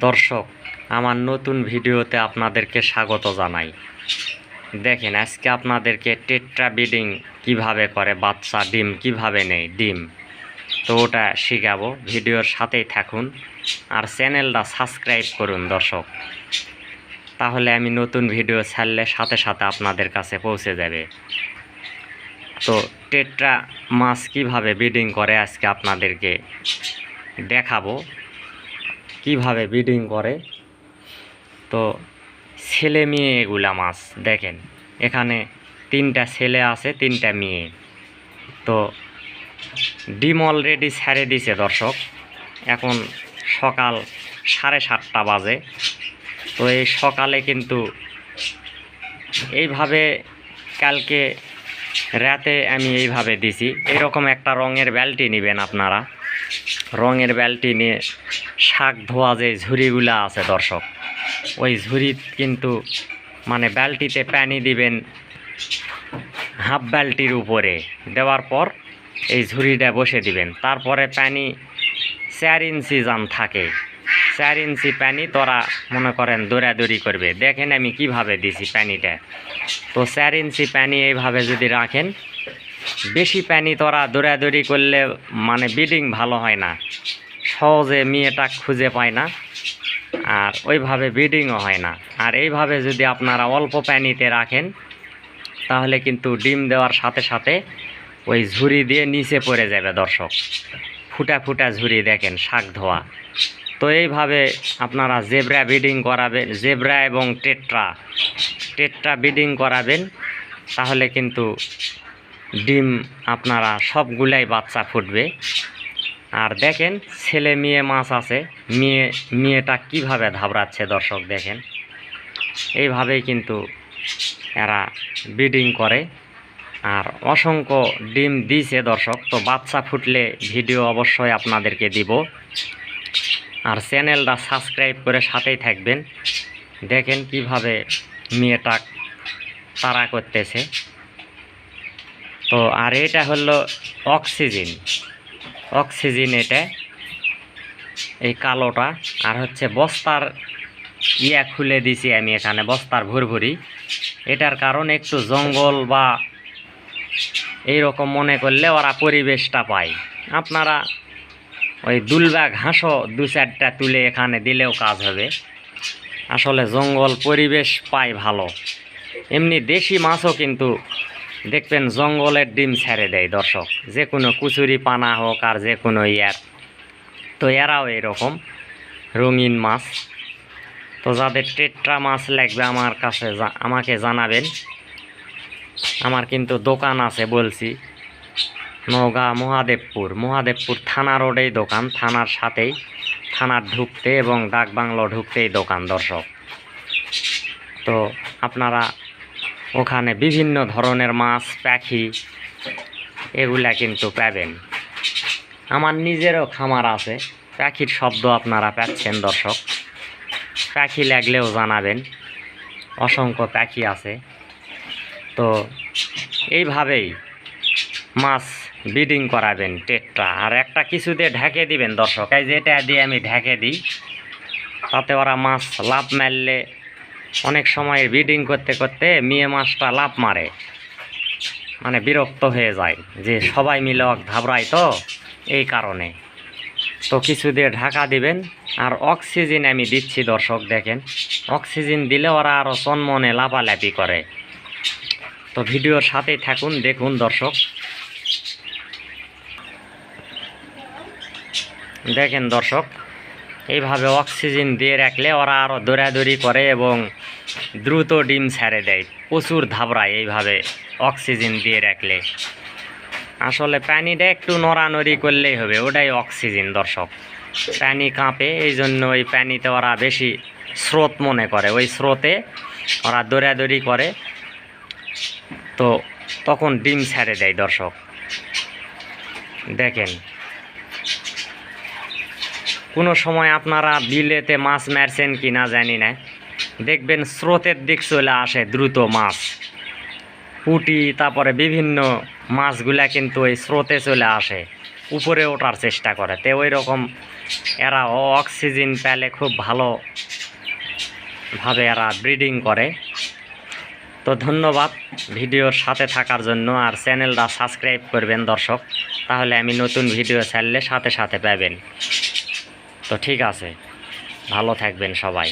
দর্শক, আমার নতুন ভিডিওতে আপনাদেরকে স্বাগত জানাই। দেখেন, আজকে আপনাদেরকে টেট্রা বিডিং কীভাবে করে, বাচ্চা ডিম কীভাবে নেয়, ডিম। তো ওটা শিখাবো, ভিডিওর সাথেই থাকুন আর চ্যানেলটা সাবস্ক্রাইব করুন দর্শক। তাহলে আমি নতুন ভিডিও ছাড়লে সাথে সাথে আপনাদের কাছে পৌঁছে যাবে। তো টেট্রা মাছ কীভাবে ব্রিডিং করে, আজকে আপনাদেরকে দেখাবো। কীভাবে ব্রিডিং করে? তো ছেলে মেয়ে এগুলা মাছ, দেখেন, এখানে তিনটা ছেলে আছে, তিনটা মেয়ে। তো ডিম অলরেডি ছেড়ে দিছে দর্শক, এখন সকাল সাড়ে সাতটা বাজে। তো এই সকালে কিন্তু এইভাবে কালকে রাতে আমি এইভাবে দিছি। এরকম একটা রঙের ব্যালটি নেবেন আপনারা। রঙের ব্যালটি নিয়ে শাক ধোয়া যে ঝুড়িগুলা আছে দর্শক, ওই ঝুড়ি কিন্তু মানে ব্যালটিতে পানি দিবেন হাফ ব্যালটির উপরে। দেওয়ার পর এই ঝুড়িটা বসে দিবেন। তারপরে পানি চার ইঞ্চি যান থাকে। চার ইঞ্চি পানি তোরা মনে করেন দৌড়াদৌড়ি করবে। দেখেন আমি কীভাবে দিছি পানিটা। তো চার ইঞ্চি পানি এইভাবে যদি রাখেন, বেশি পানি তোরা দৌড়াদৌড়ি করলে মানে বিডিং ভালো হয় না। সহজে মেয়েটা খুঁজে পায় না, আর ওইভাবে ব্রিডিংও হয় না। আর এইভাবে যদি আপনারা অল্প পানিতে রাখেন, তাহলে কিন্তু ডিম দেওয়ার সাথে সাথে ওই ঝুড়ি দিয়ে নিচে পড়ে যাবে দর্শক। ফুটা ফুটা ঝুড়ি দেখেন, শাক ধোয়া। তো এইভাবে আপনারা জেব্রা ব্রিডিং করাবেন, জেব্রা এবং টেট্রা। টেট্রা ব্রিডিং করাবেন, তাহলে কিন্তু ডিম আপনারা সবগুলাই বাচ্চা ফুটবে। আর দেখেন, ছেলে মেয়ে মাছ আছে। মেয়ে, মেয়েটা কীভাবে ধাবড়াচ্ছে দর্শক দেখেন। এইভাবেই কিন্তু এরা ব্রিডিং করে। আর অসংখ্য ডিম দিছে দর্শক, তো বাচ্চা ফুটলে ভিডিও অবশ্যই আপনাদেরকে দিব। আর চ্যানেলটা সাবস্ক্রাইব করে সাথেই থাকবেন। দেখেন কীভাবে মেয়েটা তারা করতেছে। তো আর এটা হলো অক্সিজেন। অক্সিজেন এটা। এই কালোটা। আর হচ্ছে বস্তার ইয়া খুলে দিছি আমি এখানে, বস্তার ভুরভুরি। এটার কারণ একটু জঙ্গল বা এই রকম মনে করলে ওরা পরিবেশটা পায়। আপনারা ওই দুলবা ঘাসও দু চারটা তুলে এখানে দিলেও কাজ হবে। আসলে জঙ্গল পরিবেশ পায় ভালো। এমনি দেশি মাছও কিন্তু দেখবেন জঙ্গলের ডিম ছেড়ে দেয় দর্শক। যে কোনো কুচুরি পানা হোক আর যে কোনো ইয়ার। তো এরাও এরকম রঙিন মাছ। তো যাদের টেট্রা মাছ লাগবে আমার কাছে আমাকে জানাবেন। আমার কিন্তু দোকান আছে বলছি, নওগাঁ মহাদেবপুর। মহাদেবপুর থানা রোডেই দোকান, থানার সাথেই। থানার ঢুকতে এবং ডাক বাংলো ঢুকতেই দোকান দর্শক। তো আপনারা ওখানে বিভিন্ন ধরনের মাছ, পাখি, এগুলা কিন্তু পাবেন। আমার নিজেরও খামার আছে। পাখির শব্দ আপনারা পাচ্ছেন, দর্শক। পাখি লাগলেও জানাবেন। অসংখ্য পাখি আছে। তো এইভাবেই মাছ ব্রিডিং করাবেন টেটটা আর একটা কিছু দিয়ে ঢেকে দিবেন, দর্শক। এই যেটা দিয়ে আমি ঢেকে দিই, তাতে ওরা মাছ লাভ মারলে অনেক সময় ব্রিডিং করতে করতে মেয়ে মাছটা লাভ মারে। মানে বিরক্ত হয়ে যায় যে সবাই মিলে ঘাবড়ায় তো, এই কারণে। তো কিছু দিয়ে ঢাকা দিবেন আর অক্সিজেন আমি দিচ্ছি দর্শক দেখেন। অক্সিজেন দিলে ওরা আরও চনমনে লাফালাফি করে। তো ভিডিওর সাথেই থাকুন, দেখুন দর্শক। দেখেন দর্শক এইভাবে অক্সিজেন দিয়ে রাখলে ওরা আরও দৌড়াদৌড়ি করে এবং দ্রুত ডিম ছেড়ে দেয়। প্রচুর ধাবড়ায় এইভাবে অক্সিজেন দিয়ে রাখলে। আসলে পানিটা একটু নড়ানড়ি করলেই হবে, ওটাই অক্সিজেন দর্শক। পানি কাঁপে এই জন্য ওই পানিতে ওরা বেশি স্রোত মনে করে। ওই স্রোতে ওরা দৌড়াদৌড়ি করে, তো তখন ডিম ছেড়ে দেয়, দর্শক। দেখেন কোনো সময় আপনারা বিলেতে মাছ মারছেন কি না জানি না। দেখবেন স্রোতের দিক চলে আসে দ্রুত মাছ। পুটি, তারপরে বিভিন্ন মাছগুলা কিন্তু ওই স্রোতে চলে আসে। উপরে ওঠার চেষ্টা করে। তে ওই রকম এরা অক্সিজেন পেলে খুব ভালো ভাবে এরা ব্রিডিং করে। তো ধন্যবাদ ভিডিওর সাথে থাকার জন্য। আর চ্যানেলটা সাবস্ক্রাইব করবেন দর্শক। তাহলে আমি নতুন ভিডিও ছাড়লে সাথে সাথে পাবেন। তো ঠিক আছে ভালো থাকবেন সবাই।